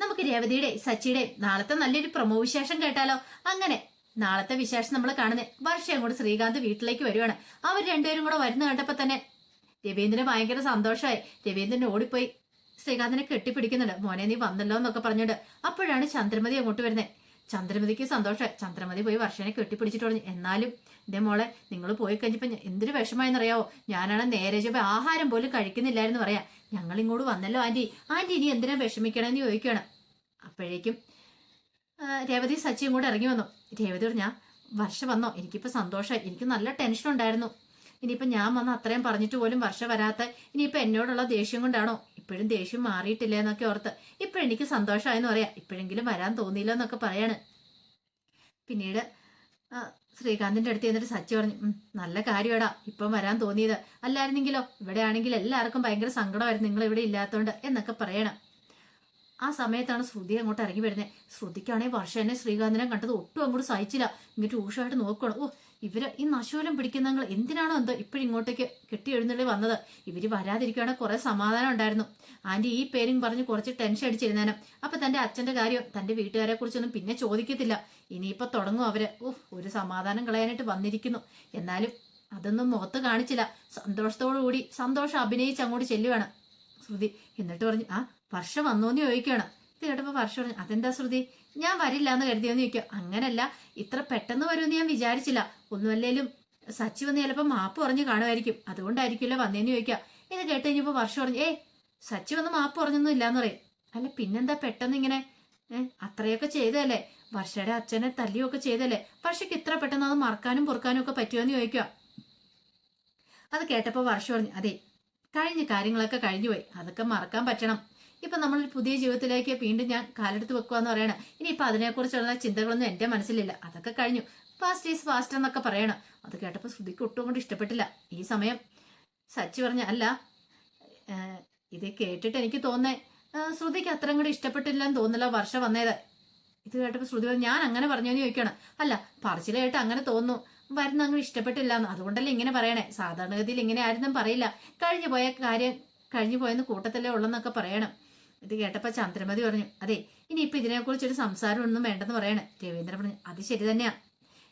നമുക്ക് രേവതിയുടെ സച്ചിയുടെ നാളത്തെ നല്ലൊരു പ്രമോ വിശേഷം കേട്ടാലോ? അങ്ങനെ നാളത്തെ വിശേഷം നമ്മൾ കാണുന്നത് വർഷം കൂടെ ശ്രീകാന്ത് വീട്ടിലേക്ക് വരുവാണ്. അവർ രണ്ടുപേരും കൂടെ വരുന്ന കണ്ടപ്പോ തന്നെ രവീന്ദ്രന് ഭയങ്കര സന്തോഷമായി രവീന്ദ്രൻ ഓടിപ്പോയി. ശ്രീകാന്തിനെ കെട്ടിപ്പിടിക്കുന്നുണ്ട്. മോനെ നീ വന്നല്ലോ എന്നൊക്കെ പറഞ്ഞിട്ട് അപ്പോഴാണ് ചന്ദ്രമതി അങ്ങോട്ട് വരുന്നത് ചന്ദ്രമതിക്ക് സന്തോഷം ചന്ദ്രമതി പോയി വർഷനെ കെട്ടിപ്പിടിച്ചിട്ട് പറഞ്ഞു എന്നാലും ഇതേ മോളെ നിങ്ങൾ പോയി കഴിഞ്ഞപ്പോൾ എന്തൊരു വിഷമായെന്നറിയാവോ? ഞാനാണ് നേരെ ചോദിച്ചപ്പോൾ ആഹാരം പോലും കഴിക്കുന്നില്ലായിരുന്നു പറയാം. ഞങ്ങൾ ഇങ്ങോട്ട് വന്നല്ലോ ആന്റി. ആന്റി ഇനി എന്തിനാ വിഷമിക്കണമെന്ന് ചോദിക്കുകയാണ് അപ്പോഴേക്കും രേവതി സച്ചിയും കൂടെ ഇറങ്ങി വന്നു. രേവതി പറഞ്ഞാ വർഷ വന്നോ? എനിക്കിപ്പോൾ സന്തോഷമായി എനിക്ക് നല്ല ടെൻഷൻ ഉണ്ടായിരുന്നു ഇനിയിപ്പോൾ ഞാൻ വന്ന് അത്രയും പറഞ്ഞിട്ട് പോലും വർഷ വരാത്ത ഇനിയിപ്പോൾ എന്നോടുള്ള ദേഷ്യം കൊണ്ടാണോ ഇപ്പോഴും ദേഷ്യം മാറിയിട്ടില്ല എന്നൊക്കെ ഓർത്ത് ഇപ്പോഴെനിക്ക് സന്തോഷമായെന്ന് പറയാം. ഇപ്പോഴെങ്കിലും വരാൻ തോന്നിയില്ല എന്നൊക്കെ പറയാണ്. പിന്നീട് ശ്രീകാന്തിന്റെ അടുത്ത് എന്നിട്ട് സച്ചി പറഞ്ഞു "ഉം, നല്ല കാര്യമാടാ ഇപ്പം വരാൻ തോന്നിയത്. അല്ലായിരുന്നെങ്കിലോ? ഇവിടെ ആണെങ്കിൽ എല്ലാവർക്കും ഭയങ്കര സങ്കടമായിരുന്നു നിങ്ങൾ ഇവിടെ ഇല്ലാത്തതുകൊണ്ട് എന്നൊക്കെ പറയണം. ആ സമയത്താണ് ശ്രുതി അങ്ങോട്ട് ഇറങ്ങി വരുന്നത്. ശ്രുതിക്കാണെങ്കിൽ വർഷം എന്നെ ശ്രീകാന്തിനെ കണ്ടത് ഒട്ടും അങ്ങോട്ട് സഹിച്ചില്ല. ഇങ്ങനെ രൂക്ഷമായിട്ട് നോക്കണം. ഓ ഇവർ ഈ നശൂലം പിടിക്കുന്നങ്ങൾ എന്തിനാണോ എന്തോ ഇപ്പോഴും ഇങ്ങോട്ടേക്ക് കെട്ടി എഴുന്നള്ളി വന്നത്? ഇവർ വരാതിരിക്കുകയാണെങ്കിൽ കുറെ സമാധാനം ഉണ്ടായിരുന്നു. ആന്റി ഈ പേരും പറഞ്ഞ് കുറച്ച് ടെൻഷൻ അടിച്ചിരുന്നേനും. അപ്പൊ തന്റെ അച്ഛന്റെ കാര്യം തന്റെ വീട്ടുകാരെ കുറിച്ചൊന്നും പിന്നെ ചോദിക്കത്തില്ല. ഇനിയിപ്പൊ തുടങ്ങും അവർ. ഓഹ് ഒരു സമാധാനം കളയാനായിട്ട് വന്നിരിക്കുന്നു. എന്നാലും അതൊന്നും മുഖത്ത് കാണിച്ചില്ല. സന്തോഷത്തോടു കൂടി സന്തോഷം അഭിനയിച്ച് അങ്ങോട്ട് ചെല്ലുവാണ്. ശ്രുതി എന്നിട്ട് പറഞ്ഞു ആ വർഷം വന്നോന്ന് ചോദിക്കുകയാണ്. ഇത് കേട്ടപ്പോ വർഷം പറഞ്ഞു അതെന്താ ശ്രുതി? ഞാൻ വരില്ല എന്ന് കരുതിയെന്ന് ചോദിക്കും. അങ്ങനല്ല. ഇത്ര പെട്ടെന്ന് വരുമെന്ന് ഞാൻ വിചാരിച്ചില്ല. ഒന്നുമല്ലേലും സച്ചി വന്ന് ചിലപ്പോൾ മാപ്പ് പറഞ്ഞ് കാണുമായിരിക്കും. അതുകൊണ്ടായിരിക്കുമല്ലോ വന്നേന്ന് ചോദിക്കുക ഇത് കേട്ട് കഴിഞ്ഞപ്പോ വർഷം പറഞ്ഞു ഏ സച്ചി വന്ന് മാപ്പ് പറഞ്ഞൊന്നും ഇല്ലാന്ന് പറയും. അല്ല പിന്നെന്താ പെട്ടെന്ന് ഇങ്ങനെ? അത്രയൊക്കെ ചെയ്തല്ലേ വർഷയുടെ അച്ഛനെ തല്ലിയൊക്കെ ചെയ്തല്ലേ വർഷയ്ക്ക് ഇത്ര പെട്ടെന്ന് അത് മറക്കാനും പൊറുക്കാനും ഒക്കെ പറ്റുമെന്ന് ചോദിക്കുക അത് കേട്ടപ്പോൾ വർഷം പറഞ്ഞു അതെ കഴിഞ്ഞ കാര്യങ്ങളൊക്കെ കഴിഞ്ഞുപോയി. അതൊക്കെ മറക്കാൻ പറ്റണം. ഇപ്പൊ നമ്മൾ പുതിയ ജീവിതത്തിലേക്ക് വീണ്ടും ഞാൻ കാലെടുത്ത് വെക്കുക എന്ന് പറയണം. ഇനിയിപ്പൊ അതിനെക്കുറിച്ചുള്ള ചിന്തകളൊന്നും എന്റെ മനസ്സിലില്ല. അതൊക്കെ കഴിഞ്ഞു. ഫാസ്റ്റ് ഈസ് ഫാസ്റ്റ് എന്നൊക്കെ പറയണം. അത് കേട്ടപ്പോൾ ശ്രുതിക്ക് ഒട്ടും കൊണ്ട് ഇഷ്ടപ്പെട്ടില്ല. ഈ സമയം സച്ചി പറഞ്ഞ അല്ല ഇത് കേട്ടിട്ട് എനിക്ക് തോന്നേ ശ്രുതിക്ക് അത്രയും കൂടി ഇഷ്ടപ്പെട്ടില്ലെന്ന് തോന്നില്ല വർഷം വന്നേത്. ഇത് കേട്ടപ്പോൾ ശ്രുതി പറഞ്ഞു ഞാൻ അങ്ങനെ പറഞ്ഞെന്ന് ചോദിക്കണം അല്ല പറച്ചിലായിട്ട് അങ്ങനെ തോന്നുന്നു. വരുന്ന അങ്ങ് ഇഷ്ടപ്പെട്ടില്ല എന്ന് അതുകൊണ്ടല്ലേ ഇങ്ങനെ പറയണേ? സാധാരണഗതിയിൽ ഇങ്ങനെ ആരും പറയില്ല. കഴിഞ്ഞു പോയ കാര്യം കഴിഞ്ഞു പോയെന്ന് കൂട്ടത്തിലേ ഉള്ളെന്നൊക്കെ പറയണം. ഇത് കേട്ടപ്പോ ചന്ദ്രമതി പറഞ്ഞു അതെ ഇനിയിപ്പൊ ഇതിനെക്കുറിച്ച് ഒരു സംസാരം ഒന്നും വേണ്ടെന്ന് പറയണേ. രവീന്ദ്രൻ പറഞ്ഞു അത് ശരി തന്നെയാ.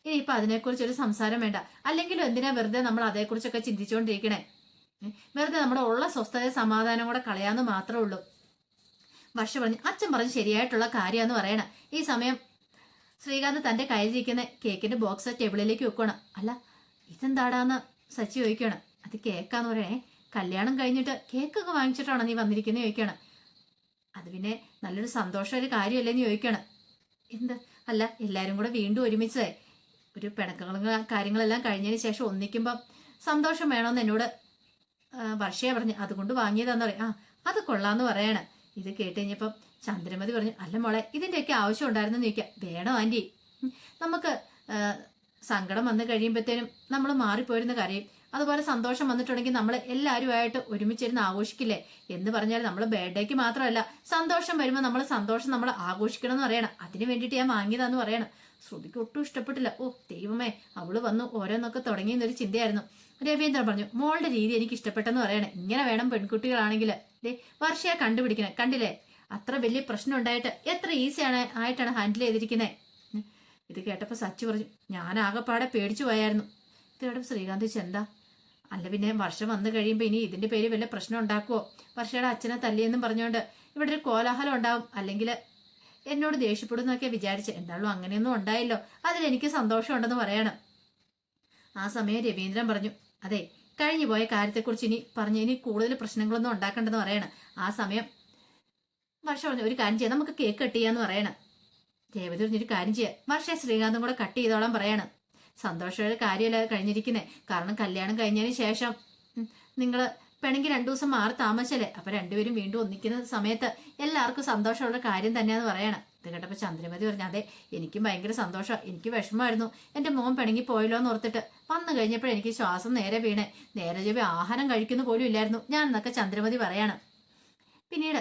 ഇനിയിപ്പൊ അതിനെക്കുറിച്ച് ഒരു സംസാരം വേണ്ട. അല്ലെങ്കിലും എന്തിനാ വെറുതെ നമ്മൾ അതേക്കുറിച്ചൊക്കെ ചിന്തിച്ചുകൊണ്ടിരിക്കണേ വെറുതെ നമ്മുടെ ഉള്ള സ്വസ്ഥത സമാധാനം കൂടെ കളയാന്ന് മാത്രമേ ഉള്ളൂ. വർഷ പറഞ്ഞു അച്ഛൻ പറഞ്ഞു ശരിയായിട്ടുള്ള കാര്യമെന്ന് പറയണ. ഈ സമയം ശ്രീകാന്ത് തന്റെ കയ്യിലിരിക്കുന്ന കേക്കിന്റെ ബോക്സ് ടേബിളിലേക്ക് വെക്കണം അല്ല ഇതെന്താടാന്ന് സച്ചി ചോദിക്കണം അത് കേക്കാന്ന് പറയണേ. കല്യാണം കഴിഞ്ഞിട്ട് കേക്കൊക്കെ വാങ്ങിച്ചിട്ടാണോ നീ വന്നിരിക്കുന്നത് ചോദിക്കണം അത് പിന്നെ നല്ലൊരു സന്തോഷമൊരു കാര്യമല്ലേന്ന് ചോദിക്കണം. എന്ത്? അല്ല എല്ലാവരും കൂടെ വീണ്ടും ഒരുമിച്ച് ഒരു പിണക്കങ്ങളും കാര്യങ്ങളെല്ലാം കഴിഞ്ഞതിന് ശേഷം ഒന്നിക്കുമ്പം സന്തോഷം വേണമെന്ന് എന്നോട് വർഷയെ പറഞ്ഞു അതുകൊണ്ട് വാങ്ങിയതാന്ന് പറയും. ആ അത് കൊള്ളാന്ന് പറയാണ്. ഇത് കേട്ട് ചന്ദ്രമതി പറഞ്ഞു അല്ല മോളെ ഇതിന്റെയൊക്കെ ആവശ്യം ഉണ്ടായിരുന്നു ചോദിക്കാം. വേണോ ആന്റി നമുക്ക് സങ്കടം വന്നു കഴിയുമ്പോഴത്തേനും നമ്മൾ മാറിപ്പോയിരുന്ന കാര്യം അതുപോലെ സന്തോഷം വന്നിട്ടുണ്ടെങ്കിൽ നമ്മൾ എല്ലാവരുമായിട്ട് ഒരുമിച്ചിരുന്ന് ആഘോഷിക്കില്ലേ? എന്ന് പറഞ്ഞാൽ നമ്മൾ ബർത്ത്ഡേക്ക് മാത്രമല്ല സന്തോഷം വരുമ്പോൾ നമ്മൾ സന്തോഷം നമ്മൾ ആഘോഷിക്കണം എന്ന് പറയണം. അതിന് വേണ്ടിയിട്ട് ഞാൻ വാങ്ങിയതാന്ന് പറയണം. ശ്രുതിക്ക് ഒട്ടും ഇഷ്ടപ്പെട്ടില്ല. ഓ ദൈവമേ അവൾ വന്നു ഓരോന്നൊക്കെ തുടങ്ങി എന്നൊരു ചിന്തയായിരുന്നു. രവീന്ദ്രൻ പറഞ്ഞു മോളുടെ രീതി എനിക്ക് ഇഷ്ടപ്പെട്ടെന്ന് പറയണേ. ഇങ്ങനെ വേണം പെൺകുട്ടികളാണെങ്കിൽ. ദേ വർഷയെ കണ്ടുപിടിക്കണേ. കണ്ടില്ലേ? അത്ര വലിയ പ്രശ്നം ഉണ്ടായിട്ട് എത്ര ഈസിയാണ് ആയിട്ടാണ് ഹാൻഡിൽ ചെയ്തിരിക്കുന്നത് ഇത് കേട്ടപ്പോൾ സച്ചു പറഞ്ഞു ഞാൻ ആകെപ്പാടെ പേടിച്ചു പോയായിരുന്നു. ഇത് കേട്ടപ്പോൾ ശ്രീകാന്ത് ചെന്താ അല്ല പിന്നെ വർഷം വന്നു കഴിയുമ്പോൾ ഇനി ഇതിന്റെ പേര് വല്ല പ്രശ്നം ഉണ്ടാക്കുവോ? വർഷയുടെ അച്ഛനെ തല്ലിയെന്നും പറഞ്ഞുകൊണ്ട് ഇവിടെ ഒരു കോലാഹലം ഉണ്ടാവും. അല്ലെങ്കിൽ എന്നോട് ദേഷ്യപ്പെടുന്നൊക്കെ വിചാരിച്ച് എന്താണല്ലോ അങ്ങനെയൊന്നും ഉണ്ടായല്ലോ. അതിലെനിക്ക് സന്തോഷമുണ്ടെന്ന് പറയണം. ആ സമയം രവീന്ദ്രൻ പറഞ്ഞു അതെ കഴിഞ്ഞു പോയ കാര്യത്തെക്കുറിച്ച് ഇനി പറഞ്ഞു ഇനി കൂടുതൽ പ്രശ്നങ്ങളൊന്നും ഉണ്ടാക്കണ്ടെന്ന് പറയണം. ആ സമയം വർഷ പറഞ്ഞു ഒരു കാര്യം ചെയ്യാം നമുക്ക് കേക്ക് കട്ട് ചെയ്യാന്ന് പറയണം. രേവതി പറഞ്ഞൊരു കാര്യം ചെയ്യാം വർഷ ശ്രീകാന്തും കൂടെ കട്ട് ചെയ്തോളാൻ പറയണം. സന്തോഷമുള്ള കാര്യമല്ല കഴിഞ്ഞിരിക്കുന്നത് കാരണം കല്യാണം കഴിഞ്ഞതിന് ശേഷം നിങ്ങൾ പെണെങ്കിൽ രണ്ടു ദിവസം മാറി താമസിച്ചല്ലേ? അപ്പൊ രണ്ടുപേരും വീണ്ടും ഒന്നിക്കുന്ന സമയത്ത് എല്ലാവർക്കും സന്തോഷമുള്ള കാര്യം തന്നെയാന്ന് പറയണം. ഇത് കേട്ടപ്പോൾ ചന്ദ്രമതി പറഞ്ഞു അതെ എനിക്കും ഭയങ്കര സന്തോഷം. എനിക്ക് വിഷമമായിരുന്നു. എന്റെ മോൻ പെണങ്ങി പോയല്ലോ എന്ന് ഓർത്തിട്ട് വന്നു കഴിഞ്ഞപ്പോൾ എനിക്ക് ശ്വാസം നേരെ വീണേ. നേരെ ചെവി ആഹാരം കഴിക്കുന്ന പോലും ഇല്ലായിരുന്നു. ഞാൻ എന്നൊക്കെ ചന്ദ്രമതി പറയാണ്. പിന്നീട്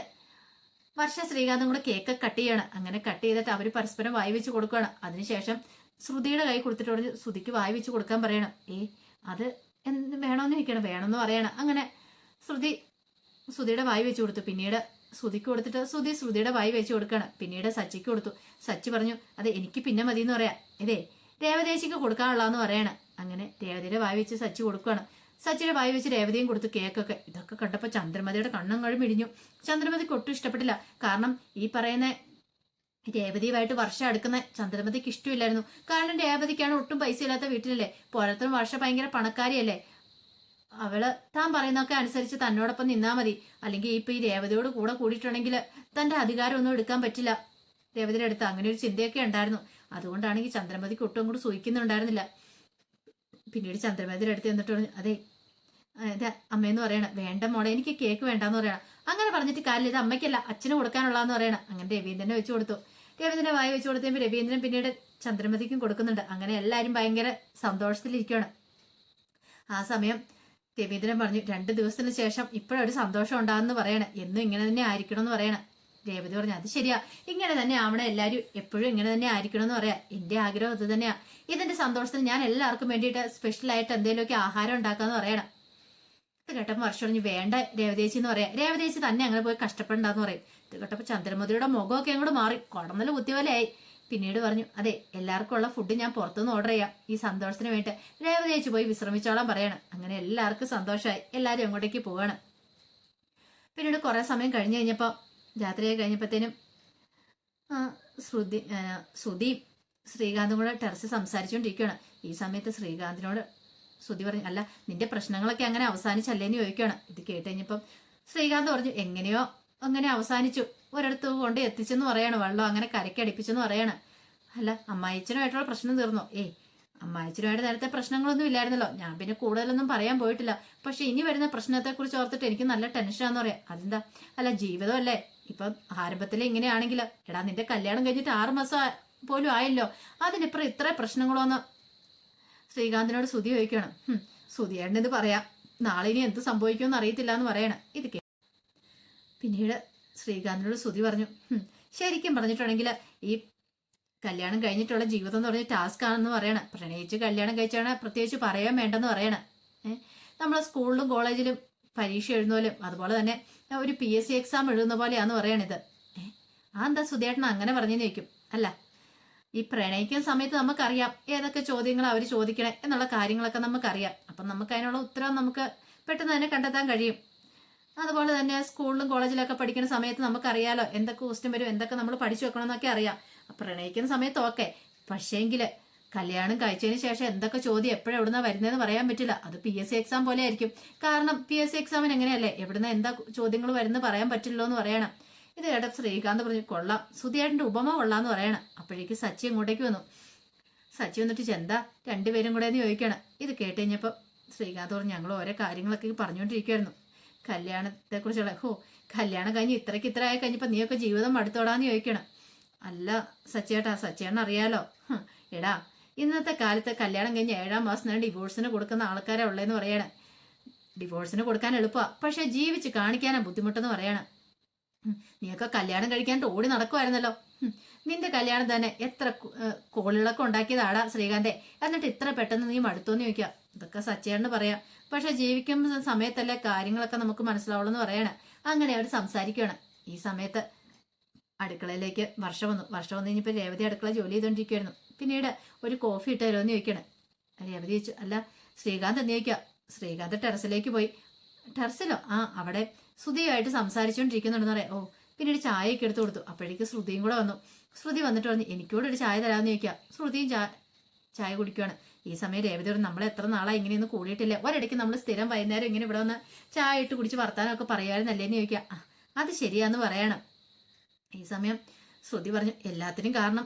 വർഷ ശ്രീകാന്തും കൂടെ കേക്ക് കട്ട് ചെയ്യണം. അങ്ങനെ കട്ട് ചെയ്തിട്ട് അവർ പരസ്പരം വായി വെച്ച് കൊടുക്കുകയാണ്. അതിനുശേഷം ശ്രുതിയുടെ കൈ കൊടുത്തിട്ട് പറഞ്ഞ് ശ്രുതിക്ക് വായി വെച്ച് കൊടുക്കാൻ പറയണം. ഏ അത് എന്ത് വേണമെന്ന് ചോദിക്കണം വേണമെന്ന് പറയണം. അങ്ങനെ ശ്രുതി ശ്രുതിയുടെ വായി വെച്ച് കൊടുത്തു. പിന്നീട് ശ്രുതിക്ക് കൊടുത്തിട്ട് ശ്രുതി ശ്രുതിയുടെ വായി വെച്ച് കൊടുക്കണം. പിന്നീട് സച്ചിക്ക് കൊടുത്തു. സച്ചി പറഞ്ഞു അത് എനിക്ക് പിന്നെ മതി എന്ന് പറയാം. ഇതേ രേവതേശിക്ക് കൊടുക്കാനുള്ളതെന്ന് പറയണം. അങ്ങനെ രേവതിയുടെ വായി വെച്ച് സച്ചി കൊടുക്കുകയാണ് സച്ചിയുടെ വായി വെച്ച് രേവതിയും കൊടുത്തു കേക്കൊക്കെ. ഇതൊക്കെ കണ്ടപ്പോൾ ചന്ദ്രമതിയുടെ കണ്ണും കഴിഞ്ഞു ചന്ദ്രമതിക്ക് ഒട്ടും ഇഷ്ടപ്പെട്ടില്ല. കാരണം ഈ പറയുന്ന രേവതിയുമായിട്ട് വർഷം അടുക്കുന്ന ചന്ദ്രമതിക്ക് ഇഷ്ടമില്ലായിരുന്നു. കാരണം രേവതിക്കാണ് ഒട്ടും പൈസ ഇല്ലാത്ത വീട്ടിലല്ലേ? പോലത്തും വർഷ ഭയങ്കര പണക്കാരിയല്ലേ? അവൾ താൻ പറയുന്നൊക്കെ അനുസരിച്ച് തന്നോടൊപ്പം നിന്നാ മതി. അല്ലെങ്കിൽ ഇപ്പൊ ഈ രേവതിയോട് കൂടെ കൂടിയിട്ടുണ്ടെങ്കിൽ തന്റെ അധികാരം ഒന്നും എടുക്കാൻ പറ്റില്ല. രേവതിയുടെ അടുത്ത് അങ്ങനെ ഒരു ചിന്തയൊക്കെ ഉണ്ടായിരുന്നു. അതുകൊണ്ടാണെങ്കിൽ ചന്ദ്രമതിക്ക് ഒട്ടും കൂടി സൂഹിക്കുന്നുണ്ടായിരുന്നില്ല പിന്നീട് ചന്ദ്രമതിയുടെ അടുത്ത് എന്നിട്ട് പറഞ്ഞു അതെ അതെ അമ്മയെന്ന് പറയണം. വേണ്ട മോളെ എനിക്ക് കേക്ക് വേണ്ടാന്ന് പറയണം. അങ്ങനെ പറഞ്ഞിട്ട് കാര്യമില്ല. ഇത് അമ്മയ്ക്കല്ല അച്ഛന് കൊടുക്കാനുള്ളതെന്ന് പറയണം. അങ്ങനെ രവീന്ദ്രനെ വെച്ച് കൊടുത്തു. രവീന്ദ്രനെ വായി വെച്ച് കൊടുത്തപ്പോൾ രവീന്ദ്രൻ പിന്നീട് ചന്ദ്രമതിക്കും കൊടുക്കുന്നുണ്ട്. അങ്ങനെ എല്ലാവരും ഭയങ്കര സന്തോഷത്തിലിരിക്കുകയാണ് ആ സമയം രവീന്ദ്രൻ പറഞ്ഞു രണ്ട് ദിവസത്തിന് ശേഷം ഇപ്പോഴൊരു സന്തോഷം ഉണ്ടാകുമെന്ന് പറയണേ. എന്നും ഇങ്ങനെ തന്നെ ആയിരിക്കണം എന്ന് പറയണേ. രേവതി പറഞ്ഞു അത് ശരിയാ. ഇങ്ങനെ തന്നെ ആവണം. എല്ലാവരും എപ്പോഴും ഇങ്ങനെ തന്നെ ആയിരിക്കണം എന്ന് പറയാം. എന്റെ ആഗ്രഹം അത് തന്നെയാ. ഇതിന്റെ സന്തോഷത്തിന് ഞാൻ എല്ലാവർക്കും വേണ്ടിയിട്ട് സ്പെഷ്യൽ ആയിട്ട് എന്തെങ്കിലുമൊക്കെ ആഹാരം ഉണ്ടാക്കാന്ന് പറയണം. ഇത് കേട്ടപ്പോൾ വർഷം പറഞ്ഞു വേണ്ട രേവദേശി എന്ന് പറയാം. രേവദേശി തന്നെ അങ്ങനെ പോയി കഷ്ടപ്പെടണ്ടെന്ന് പറയും. ഇത് കേട്ടപ്പോൾ ചന്ദ്രമതിയുടെ മുഖമൊക്കെ അങ്ങോട്ട് മാറി. കുടന്നല്ല കുത്തിയപോലെയായി പിന്നീട് പറഞ്ഞു അതെ എല്ലാവർക്കും ഉള്ള ഫുഡ് ഞാൻ പുറത്തുനിന്ന് ഓർഡർ ചെയ്യാം. ഈ സന്തോഷത്തിന് വേണ്ടി രേവദേശി പോയി വിശ്രമിച്ചോളാൻ പറയണം. അങ്ങനെ എല്ലാവർക്കും സന്തോഷമായി എല്ലാവരും അങ്ങോട്ടേക്ക് പോവാണ്. പിന്നീട് കുറേ സമയം കഴിഞ്ഞ് കഴിഞ്ഞപ്പോൾ രാത്രിയായി കഴിഞ്ഞപ്പോഴത്തേനും ശ്രുതി ശ്രുതിയും ശ്രീകാന്തും കൂടെ ടെറസ് സംസാരിച്ചുകൊണ്ടിരിക്കുകയാണ്. ഈ സമയത്ത് ശ്രീകാന്തിനോട് ശ്രുതി പറഞ്ഞു അല്ല നിന്റെ പ്രശ്നങ്ങളൊക്കെ അങ്ങനെ അവസാനിച്ചല്ലേന്ന് ചോദിക്കുകയാണ്. ഇത് കേട്ട് കഴിഞ്ഞപ്പം ശ്രീകാന്ത് പറഞ്ഞു എങ്ങനെയോ അങ്ങനെ അവസാനിച്ചു. ഒരിടത്ത് കൊണ്ട് എത്തിച്ചെന്ന് പറയാണ് വെള്ളം അങ്ങനെ കരക്കടിപ്പിച്ചെന്ന് പറയാണ്. അല്ല അമ്മായിച്ചനുമായിട്ടുള്ള പ്രശ്നം തീർന്നോ? ഏയ് അമ്മായിച്ചനുമായിട്ട് നേരത്തെ പ്രശ്നങ്ങളൊന്നും ഇല്ലായിരുന്നല്ലോ. ഞാൻ പിന്നെ കൂടുതലൊന്നും പറയാൻ പോയിട്ടില്ല. പക്ഷെ ഇനി വരുന്ന പ്രശ്നത്തെ കുറിച്ച് ഓർത്തിട്ട് എനിക്ക് നല്ല ടെൻഷനാന്ന് പറയാം. അതെന്താ? അല്ല ജീവിതമല്ലേ? ഇപ്പം ആരംഭത്തിൽ ഇങ്ങനെയാണെങ്കിലോ? എടാ നിന്റെ കല്യാണം കഴിഞ്ഞിട്ട് ആറ് മാസം പോലും ആയല്ലോ. അതിനിപ്പുറം ഇത്ര പ്രശ്നങ്ങളോന്ന് ശ്രീകാന്തിനോട് ശ്രുതി ചോദിക്കണം ഹും, ശ്രുതിയേട്ടൻ ഇത് പറയാം. നാളെ ഇനി എന്ത് സംഭവിക്കുമെന്ന് അറിയത്തില്ല എന്ന് പറയണം. ഇത് പിന്നീട് ശ്രീകാന്തിനോട് ശ്രുതി പറഞ്ഞു ശരിക്കും പറഞ്ഞിട്ടുണ്ടെങ്കിൽ ഈ കല്യാണം കഴിഞ്ഞിട്ടുള്ള ജീവിതം എന്ന് പറഞ്ഞ ടാസ്ക് ആണെന്ന് പറയണം. പ്രണയിച്ച് കല്യാണം കഴിച്ചാണ് പ്രത്യേകിച്ച് പറയാൻ വേണ്ടെന്ന് പറയണം. നമ്മൾ സ്കൂളിലും കോളേജിലും പരീക്ഷ എഴുതുന്നപോലും അതുപോലെ തന്നെ ഒരു പി എസ് സി എക്സാം എഴുതുന്ന പോലെയാന്ന് പറയണിത്. ആ എന്താ സുധേട്ടൻ അങ്ങനെ പറഞ്ഞു ചോദിക്കും? അല്ല ഈ പ്രണയിക്കുന്ന സമയത്ത് നമുക്കറിയാം ഏതൊക്കെ ചോദ്യങ്ങൾ അവർ ചോദിക്കണേ എന്നുള്ള കാര്യങ്ങളൊക്കെ നമുക്കറിയാം. അപ്പം നമുക്ക് അതിനുള്ള ഉത്തരം നമുക്ക് പെട്ടെന്ന് തന്നെ കണ്ടെത്താൻ കഴിയും. അതുപോലെ തന്നെ സ്കൂളിലും കോളേജിലൊക്കെ പഠിക്കുന്ന സമയത്ത് നമുക്കറിയാലോ എന്തൊക്കെ ക്വസ്റ്റ്യൻ വരും എന്തൊക്കെ നമ്മൾ പഠിച്ചു വെക്കണമെന്നൊക്കെ അറിയാം. പ്രണയിക്കുന്ന സമയത്ത് ഓക്കെ. പക്ഷേങ്കിൽ കല്യാണം കഴിച്ചതിന് ശേഷം എന്തൊക്കെ ചോദ്യം എപ്പോഴും എവിടുന്ന വരുന്നതെന്ന് പറയാൻ പറ്റില്ല. അത് പി എസ് സി എക്സാം പോലെ ആയിരിക്കും. കാരണം പി എസ് സി എക്സാമിന് എങ്ങനെയല്ലേ? എവിടുന്ന് എന്താ ചോദ്യങ്ങൾ വരുന്നത് പറയാൻ പറ്റില്ലോ എന്ന് പറയണം. ഇത് കേട്ട ശ്രീകാന്ത് പറഞ്ഞു കൊള്ളാം. സുധിയേട്ടന്റെ ഉപമ കൊള്ളാന്ന് പറയണം. അപ്പോഴേക്ക് സച്ചി അങ്ങോട്ടേക്ക് വന്നു. സച്ചി വന്നിട്ട് ചെന്താ രണ്ടുപേരും കൂടെ എന്ന് ചോദിക്കണം. ഇത് കേട്ട് കഴിഞ്ഞപ്പോൾ ശ്രീകാന്ത് പറഞ്ഞു ഞങ്ങൾ ഓരോ കാര്യങ്ങളൊക്കെ പറഞ്ഞുകൊണ്ടിരിക്കുമായിരുന്നു കല്യാണത്തെക്കുറിച്ചുള്ള ഹോ കല്യാണം കഴിഞ്ഞ് ഇത്രയ്ക്ക് ഇത്ര ആയി കഴിഞ്ഞപ്പോൾ നീയൊക്കെ ജീവിതം മടുത്തോടാന്ന് ചോദിക്കണം. അല്ല സച്ചേട്ടാ സച്ചേട്ടൻ അറിയാലോ. എടാ ഇന്നത്തെ കാലത്ത് കല്യാണം കഴിഞ്ഞ് ഏഴാം മാസം തന്നെ ഡിവോഴ്സിന് കൊടുക്കുന്ന ആൾക്കാരെ ഉള്ളതെന്ന് പറയണേ. ഡിവോഴ്സിന് കൊടുക്കാൻ എളുപ്പമാണ് പക്ഷെ ജീവിച്ച് കാണിക്കാനാ ബുദ്ധിമുട്ടെന്ന് പറയണം. നീയൊക്കെ കല്യാണം കഴിക്കാണ്ട് ഓടി നടക്കുമായിരുന്നല്ലോ നിന്റെ കല്യാണം തന്നെ എത്ര കോളിളക്കം ഉണ്ടാക്കിയതാടാ ശ്രീകാന്തെ. എന്നിട്ട് ഇത്ര പെട്ടെന്ന് നീ മടുത്തോന്ന് ചോദിക്കുക ഇതൊക്കെ സച്ചേട്ടന് പറയാം. പക്ഷെ ജീവിക്കുന്ന സമയത്തല്ലേ കാര്യങ്ങളൊക്കെ നമുക്ക് മനസ്സിലാവുള്ളൂ എന്ന് പറയണം. അങ്ങനെ അവർ സംസാരിക്കുകയാണ് ഈ സമയത്ത് അടുക്കളയിലേക്ക് വർഷം വന്നു. വർഷം വന്നു കഴിഞ്ഞപ്പോൾ രേവതി അടുക്കള ജോലി ചെയ്തുകൊണ്ടിരിക്കുകയായിരുന്നു പിന്നീട് ഒരു കോഫി ഇട്ട് തരുമെന്ന് ചോദിക്കണം. രേവതി ചോദിച്ചു അല്ല ശ്രീകാന്ത് എന്ന് ചോദിക്കുക ശ്രീകാന്ത് ടെറസിലേക്ക് പോയി. ടെറസിലോ? ആ അവിടെ ശ്രുതിയായിട്ട് സംസാരിച്ചുകൊണ്ടിരിക്കുന്നുണ്ടെന്ന് പറയാം. ഓ പിന്നീട് ചായയൊക്കെ എടുത്തു കൊടുത്തു. അപ്പോഴേക്ക് ശ്രുതിയും കൂടെ വന്നു. ശ്രുതി വന്നിട്ട് പറഞ്ഞു എനിക്കൂടെ ഒരു ചായ തരാമെന്ന് ചോദിക്കുക ശ്രുതിയും ചാ ചായ കുടിക്കുകയാണ് ഈ സമയം രേവതി പറഞ്ഞു നമ്മൾ എത്ര നാളായി ഇങ്ങനെയൊന്നും കൂടിയിട്ടില്ല. ഒരിടയ്ക്ക് നമ്മൾ സ്ഥിരം വൈകുന്നേരം ഇങ്ങനെ ഇവിടെ വന്ന് ചായ ഇട്ട് കുടിച്ച് വർത്താനമൊക്കെ പറയാമായിരുന്നല്ലേന്ന് ചോദിക്കുക "ആ, അത് ശരിയാന്ന് പറയണം. ഈ സമയം ശ്രുതി പറഞ്ഞു എല്ലാത്തിനും കാരണം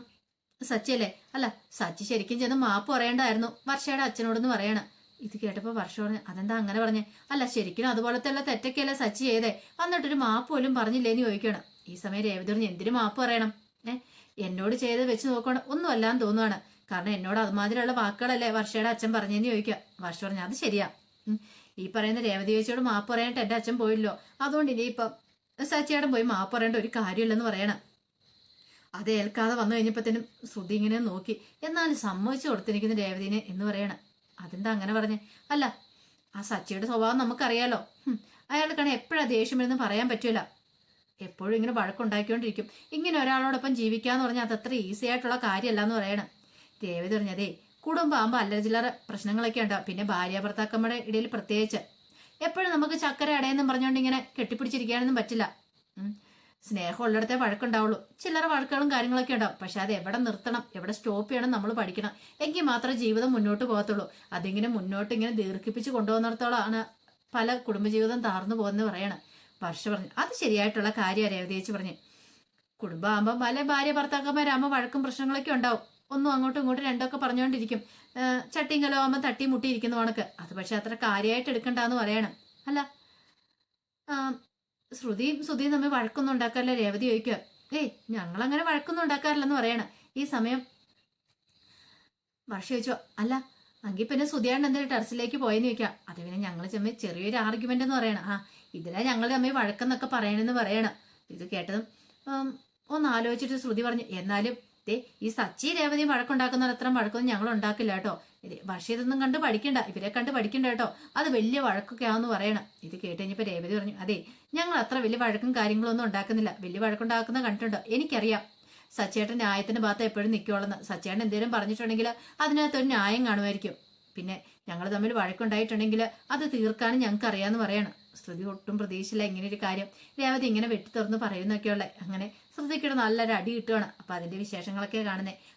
സച്ചിയല്ലേ. അല്ല സച്ചി ശരിക്കും ചെന്ന് മാപ്പ് പറയേണ്ടായിരുന്നു. വർഷയുടെ അച്ഛനോടൊന്ന് പറയണം. ഇത് കേട്ടപ്പോൾ വർഷമാണ് അതെന്താ അങ്ങനെ പറഞ്ഞേ? അല്ല ശരിക്കും അതുപോലത്തെ ഉള്ള തെറ്റൊക്കെയല്ലേ സച്ചി ചെയ്തേ? വന്നിട്ടൊരു മാപ്പ് പോലും പറഞ്ഞില്ലേന്ന് ചോദിക്കണം ഈ സമയം രേവതി പറഞ്ഞു എന്തിനു മാപ്പ് പറയണം? ഏ എന്നോട് ചെയ്ത് വെച്ച് നോക്കണം ഒന്നുമല്ലാന്ന് തോന്നുവാണ്. കാരണം എന്നോട് അതുമാതിരിയുള്ള വാക്കുകളല്ലേ വർഷയുടെ അച്ഛൻ പറഞ്ഞെന്ന് ചോദിക്കുക. വർഷ പറഞ്ഞു അത് ശരിയാ. ഈ പറയുന്ന രേവതി ചേച്ചിയോട് മാപ്പ് പറയാനായിട്ട് എന്റെ അച്ഛൻ പോയില്ലോ. അതുകൊണ്ട് ഇനി ഇനിയിപ്പം സച്ചിയേടൻ പോയി മാപ്പ് പറയേണ്ട ഒരു കാര്യമില്ലെന്ന് പറയണം. അത് ഏൽക്കാതെ വന്നു കഴിഞ്ഞപ്പോഴത്തേനും ശ്രുതി ഇങ്ങനെ നോക്കി. എന്നാലും സമ്മതിച്ചു കൊടുത്തിരിക്കുന്ന രേവതിനെ എന്ന് പറയണം. അതെന്താ അങ്ങനെ പറഞ്ഞേ? അല്ല ആ സച്ചിയുടെ സ്വഭാവം നമുക്കറിയാലോ. അയാൾക്കാണ് എപ്പോഴാ ദേഷ്യം വരുന്നത് പറയാൻ പറ്റൂല. എപ്പോഴും ഇങ്ങനെ വഴക്കുണ്ടാക്കിക്കൊണ്ടിരിക്കും. ഇങ്ങനെ ഒരാളോടൊപ്പം ജീവിക്കാന്ന് പറഞ്ഞാൽ അതത്ര ഈസി ആയിട്ടുള്ള കാര്യമല്ല എന്ന് പറയണം. രേവതി പറഞ്ഞതേ കുടുംബമാകുമ്പോൾ അല്ലറ ചില്ലറ പ്രശ്നങ്ങളൊക്കെ ഉണ്ടാവും. പിന്നെ ഭാര്യ ഭർത്താക്കന്മാരുടെ ഇടയിൽ പ്രത്യേകിച്ച്. എപ്പോഴും നമുക്ക് ചക്കര അടയെന്നും പറഞ്ഞുകൊണ്ട് ഇങ്ങനെ കെട്ടിപ്പിടിച്ചിരിക്കാനൊന്നും പറ്റില്ല. ഉം. സ്നേഹം ഉള്ളിടത്തെ വഴക്കുണ്ടാവുള്ളൂ. ചില്ലറ വഴക്കുകളും കാര്യങ്ങളൊക്കെ ഉണ്ടാവും. പക്ഷെ അത് എവിടെ നിർത്തണം? എവിടെ സ്റ്റോപ്പ് ചെയ്യണം നമ്മൾ പഠിക്കണം. എങ്കിൽ മാത്രമേ ജീവിതം മുന്നോട്ട് പോകത്തുള്ളൂ. അതിങ്ങനെ മുന്നോട്ട് ഇങ്ങനെ ദീർഘിപ്പിച്ച് കൊണ്ടുപോകുന്നിടത്തോളമാണ് പല കുടുംബജീവിതം താർന്നു പോകുന്നത് പറയണം. വർഷ പറഞ്ഞു. അത് ശരിയായിട്ടുള്ള കാര്യം രേവതേച്ച് പറഞ്ഞു? കുടുംബമാകുമ്പോൾ പല ഭാര്യ ഭർത്താക്കന്മാരാകുമ്പോൾ വഴക്കും പ്രശ്നങ്ങളൊക്കെ ഉണ്ടാവും. ഒന്നും അങ്ങോട്ടും ഇങ്ങോട്ടും രണ്ടൊക്കെ പറഞ്ഞുകൊണ്ടിരിക്കും. ചട്ടിയും കലമാകുമ്പോൾ തട്ടി മുട്ടിയിരിക്കുന്ന കണക്ക്. അത് പക്ഷെ അത്ര കാര്യമായിട്ട് എടുക്കണ്ടെന്ന് പറയണം. അല്ല? ശ്രുതിയും ശ്രുതിയും തമ്മിൽ വഴക്കൊന്നും ഉണ്ടാക്കാറില്ല. രേവതി ചോദിക്കുക ഏയ് ഞങ്ങളങ്ങനെ വഴക്കൊന്നും ഉണ്ടാക്കാറില്ലെന്ന് പറയണം. ഈ സമയം വർഷ ചോദിച്ചോ അല്ല എങ്കിൽ പിന്നെ സുധിയാണ് എന്തൊരു ടെറസിലേക്ക് പോയെന്ന് ചോദിക്കാം. അത് പിന്നെ ഞങ്ങൾ തമ്മിൽ ചെറിയൊരു ആർഗ്യുമെന്റ് എന്ന് പറയണം. ആ ഇതിലാ ഞങ്ങൾ തമ്മിൽ വഴക്കെന്നൊക്കെ പറയണെന്ന് പറയണം. ഇത് കേട്ടതും ഒന്ന് ആലോചിച്ചിട്ട് ശ്രുതി പറഞ്ഞു എന്നാലും ദേ ഈ സച്ചി രേവതിയും വഴക്കുണ്ടാക്കുന്ന അത്ര വഴക്കൊന്നും ഞങ്ങൾ ഉണ്ടാക്കില്ല കേട്ടോ. വർഷ ഇതൊന്നും കണ്ട് പഠിക്കണ്ട. ഇവരെ കണ്ട് പഠിക്കണ്ട കേട്ടോ. അത് വലിയ വഴക്കൊക്കെ ആവെന്ന് പറയണം. ഇത് കേട്ട് കഴിഞ്ഞപ്പോൾ രേവതി പറഞ്ഞു അതെ ഞങ്ങൾ അത്ര വലിയ വഴക്കും കാര്യങ്ങളൊന്നും ഉണ്ടാക്കുന്നില്ല. വലിയ വഴക്കുണ്ടാക്കുന്ന കണ്ടിട്ടുണ്ടോ? എനിക്കറിയാം. സച്ചേട്ടൻ ന്യായത്തിന്റെ ഭാഗത്ത് എപ്പോഴും നിൽക്കുവോളെന്ന് സച്ചേട്ടൻ എന്തെങ്കിലും പറഞ്ഞിട്ടുണ്ടെങ്കിൽ അതിനകത്തൊരു ന്യായം കാണുമായിരിക്കും. പിന്നെ ഞങ്ങൾ തമ്മിൽ വഴക്കുണ്ടായിട്ടുണ്ടെങ്കിൽ അത് തീർക്കാനും ഞങ്ങൾക്ക് അറിയാന്ന് പറയണം. ശ്രുതി ഒട്ടും പ്രതീക്ഷയില്ല ഇങ്ങനെ ഒരു കാര്യം. രേവതി ഇങ്ങനെ വെട്ടി തുറന്ന് പറയുന്നൊക്കെയുള്ള. അങ്ങനെ ശ്രുതിക്കിടെ നല്ലൊരു അടി കിട്ടുകയാണ് അപ്പൊ അതിന്റെ വിശേഷങ്ങളൊക്കെ കാണുന്നത്